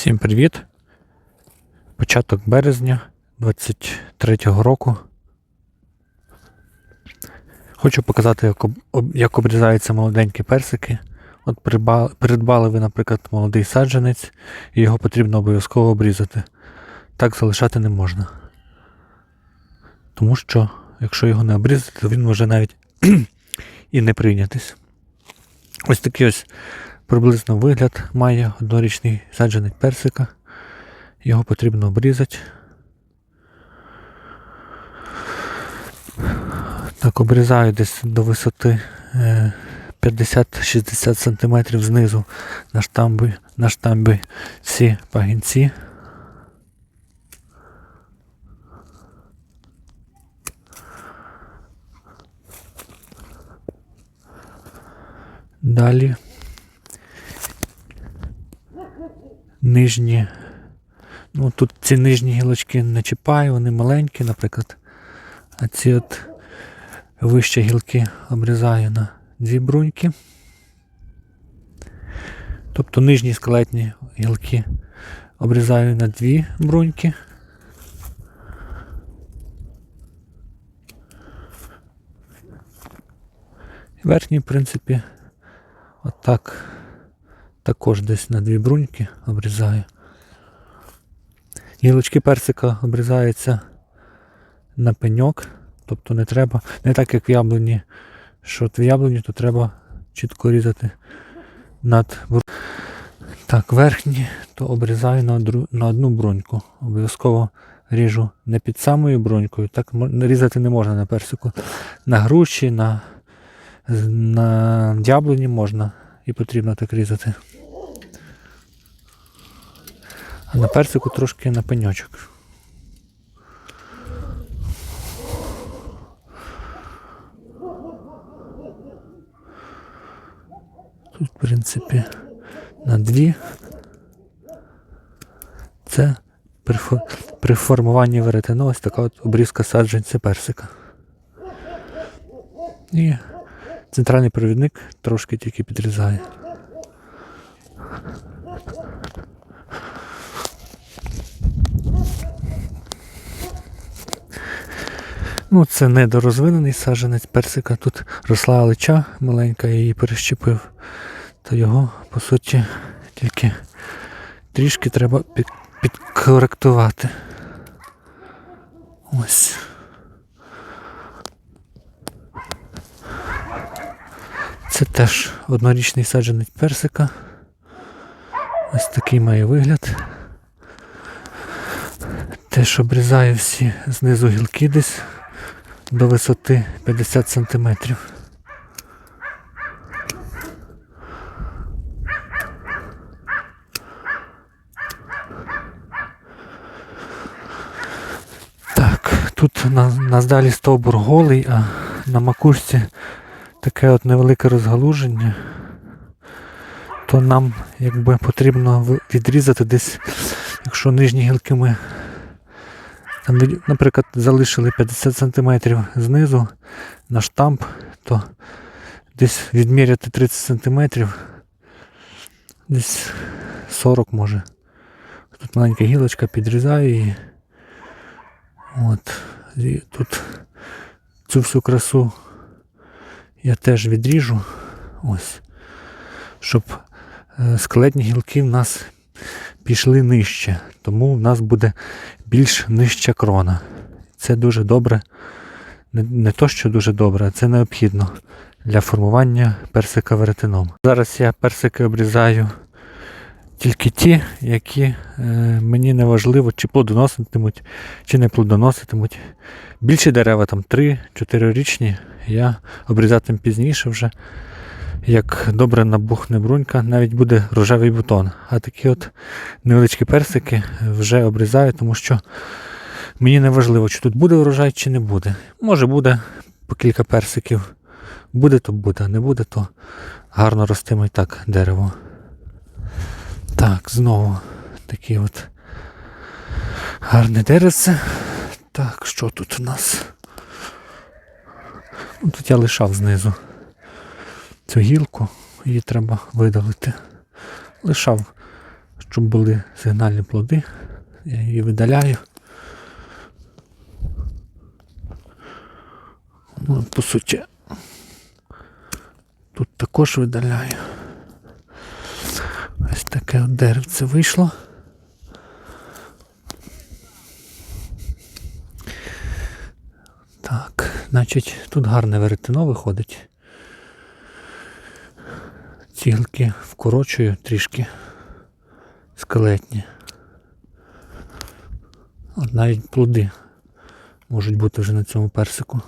Всім привіт! Початок березня 23-го року. Хочу показати, як, як обрізаються молоденькі персики. От придба- придбали ви, наприклад, молодий саджанець, і його потрібно обов'язково обрізати. Так залишати не можна. Тому що, якщо його не обрізати, то він може навіть і не прийнятись. Ось такий ось приблизно вигляд має однорічний саджанець персика. Його потрібно обрізати. Так, обрізаю десь до висоти е, 50-60 см знизу на штамбі, на штамбі всі пагінці. Далі нижні. Ну, тут ці нижні гілочки не чіпаю, вони маленькі, наприклад. А ці от вищі гілки обрізаю на дві бруньки. Тобто нижні скелетні гілки обрізаю на дві бруньки. Верхні, в принципі, отак також десь на дві бруньки обрізаю. Гілочки персика обрізаються на пеньок, тобто не треба, не так як в яблуні, що от в яблуні, то треба чітко різати над Так, верхні, то обрізаю на, дру- на одну бруньку. Обов'язково ріжу не під самою брунькою, так різати не можна на персику. На груші, на, на яблуні можна і потрібно так різати. А на персику трошки на пеньочок. Тут, в принципі, на дві. Це при, фо- при формуванні веретено ось така от обрізка саджанця персика. І центральний провідник трошки тільки підрізає. Ну, це недорозвинений саджанець персика. Тут росла алеча маленька, я її перещепив. То його, по суті, тільки трішки треба під, підкоректувати. Ось. Це теж однорічний саджанець персика. Ось такий має вигляд. Теж обрізаю всі знизу гілки десь до висоти 50 см. Тут на, нас далі стовбур голий, а на макушці таке от невелике розгалуження. То нам якби потрібно відрізати десь, якщо нижні гілки ми там, наприклад, залишили 50 см знизу на штамп, то десь відміряти 30 см, десь 40 може. Тут маленька гілочка, підрізаю її. От. І тут цю всю красу я теж відріжу. Ось. Щоб е, скелетні гілки в нас пішли нижче. Тому в нас буде більш нижча крона. Це дуже добре. Не, не то, що дуже добре, а це необхідно для формування персика веретеном. Зараз я персики обрізаю тільки ті, які е, мені не важливо, чи плодоноситимуть, чи не плодоноситимуть. Більші дерева, там 3-4 річні, я обрізатиму пізніше вже. Як добре набухне брунька, навіть буде рожевий бутон. А такі от невеличкі персики вже обрізаю, тому що мені не важливо, чи тут буде урожай, чи не буде. Може буде по кілька персиків. Буде, то буде, а не буде, то гарно ростиме і так дерево. Так, знову такі от гарне деревце. Так, що тут у нас? Ну, Тут я лишав знизу цю гілку, її треба видалити. Лишав щоб були сигнальні плоди. Я її видаляю. Ну, по суті, тут також видаляю. Ось таке от деревце вийшло. Так, значить, тут гарне веретено виходить. Ці гілки вкорочую трішки скелетні. От навіть плоди можуть бути вже на цьому персику.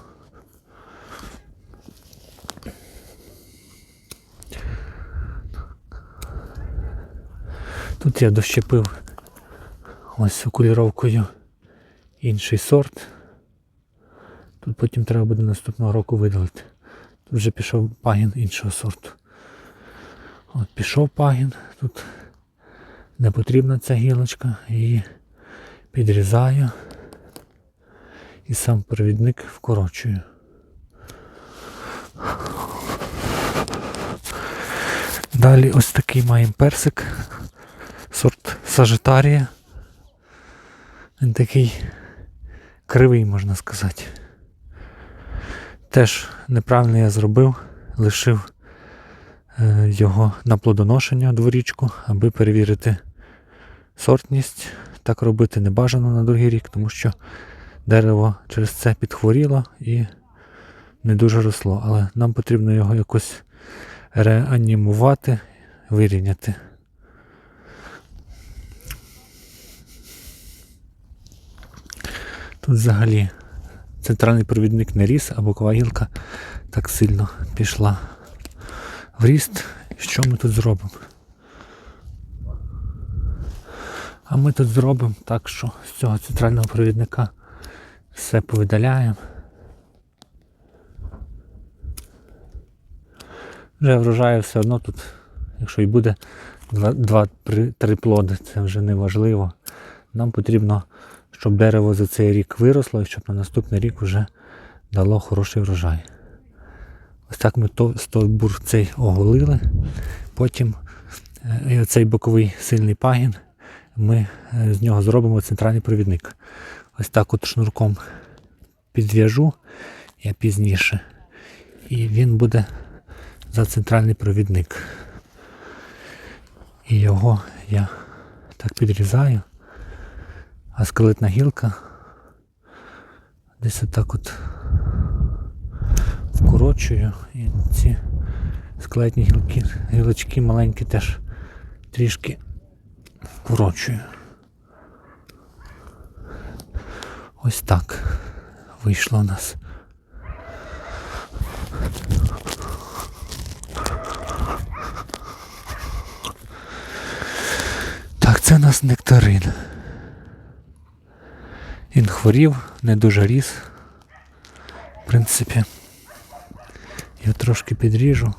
Тут я дощепив ось окуліровкою інший сорт. Тут потім треба буде наступного року видалити. Тут вже пішов пагін іншого сорту. От пішов пагін, тут не потрібна ця гілочка, її підрізаю і сам провідник вкорочую. Далі ось такий маємо персик, сорт Сажитарія. Він такий кривий, можна сказати. Теж неправильно я зробив, лишив е, його на плодоношення дворічку, аби перевірити сортність. Так робити не бажано на другий рік, тому що дерево через це підхворіло і не дуже росло. Але нам потрібно його якось реанімувати, вирівняти. Тут взагалі центральний провідник не ріс, а бокова гілка так сильно пішла в ріст. Що ми тут зробимо? А ми тут зробимо так, що з цього центрального провідника все повидаляємо. Вже врожаю все одно тут, якщо і буде 2-3 плоди, це вже не важливо. Нам потрібно, щоб дерево за цей рік виросло і щоб на наступний рік вже дало хороший врожай. Ось так ми то, стовбур цей оголили. Потім е, і оцей боковий сильний пагін ми е, з нього зробимо центральний провідник. Ось так от шнурком підв'яжу я пізніше. І він буде за центральний провідник. І його я так підрізаю. А скелетна гілка десь отак от вкорочую і ці скелетні гілки, гілочки маленькі теж трішки вкорочую. Ось так вийшло у нас. Так, це у нас нектарин. Хворів, не дуже ріс. В принципі, я трошки підріжу.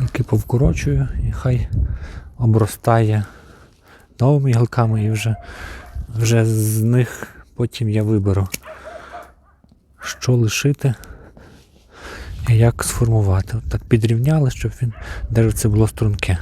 Гілки повкорочую і хай обростає новими гілками і вже, вже з них потім я виберу, що лишити і як сформувати. От так підрівняли, щоб він деревце було струнке.